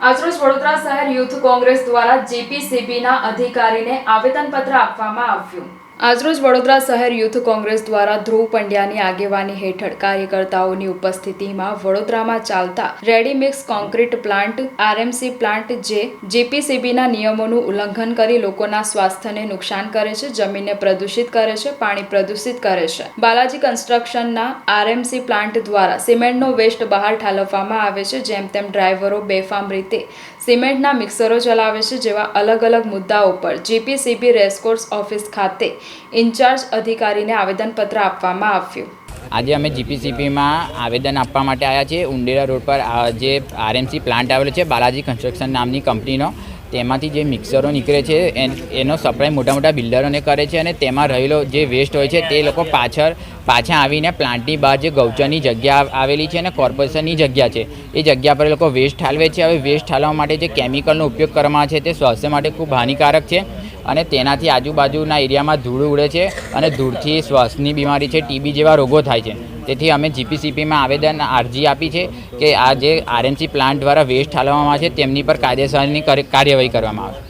આજરોજ વડોદરા શહેર યુથ કોંગ્રેસ દ્વારા જીપીસીબીના અધિકારીને આવેદનપત્ર આપવામાં આવ્યું. આજરોજ વડોદરા શહેર યુથ કોંગ્રેસ દ્વારા ધ્રુવ પંડ્યાની આગેવાની હેઠળ કાર્યકર્તાઓની ઉપસ્થિતિમાં વડોદરામાં ચાલતા readymix concrete plant, RMC plant જે જીપીસીબીના નિયમોનું ઉલ્લંઘન કરી લોકોના સ્વાસ્થ્યને નુકસાન કરે છે, જમીનને પ્રદૂષિત કરે છે, પાણી પ્રદૂષિત કરે છે. બાલાજી કન્સ્ટ્રક્શનના આરએમસી પ્લાન્ટ દ્વારા સિમેન્ટનો વેસ્ટ બહાર ઠાલવવામાં આવે છે, જેમ તેમ ડ્રાઈવરો બેફામ રીતે સિમેન્ટના મિક્સરો ચલાવે છે, જેવા અલગ અલગ મુદ્દાઓ પર જીપીસીબી રેસકોર્સ ઓફિસ ખાતે ઇન્ચાર્જ અધિકારીને આવેદનપત્ર આપવામાં આવ્યું. આજે અમે જીપીસીપીમાં આવેદન આપવા માટે આવ્યા છીએ. ઉંડેરા રોડ પર જે આરએમસી પ્લાન્ટ આવેલો છે, બાલાજી કન્સ્ટ્રક્શન નામની કંપનીનો, તેમાંથી જે મિક્સરો નીકળે છે, એનો સપ્લાય મોટા મોટા બિલ્ડરોને કરે છે અને તેમાં રહેલો જે વેસ્ટ હોય છે, તે લોકો પાછળ, પાછા આવીને પ્લાન્ટની બહાર જે ગૌચરની જગ્યા આવેલી છે અને કોર્પોરેશનની જગ્યા છે, એ જગ્યા પર એ લોકો વેસ્ટ ઠાલવે છે. હવે વેસ્ટ ઠાલવા માટે જે કેમિકલનો ઉપયોગ કરવામાં છે, તે સ્વાસ્થ્ય માટે ખૂબ હાનિકારક છે. અને તેનાથી આજુબાજુના એરિયામાં ધૂળ ઉડે છે અને ધૂળથી શ્વાસની બીમારી છે, ટીબી જેવા રોગો થાય છે. તેથી અમે જીપીસીપીમાં આવેદન અરજી આપી છે કે આ જે આરએમસી પ્લાન્ટ દ્વારા વેસ્ટ ઠાલવવામાં આવે છે, તેમની પર કાયદેસરની કાર્ય- કાર્યવાહી કરવામાં આવે.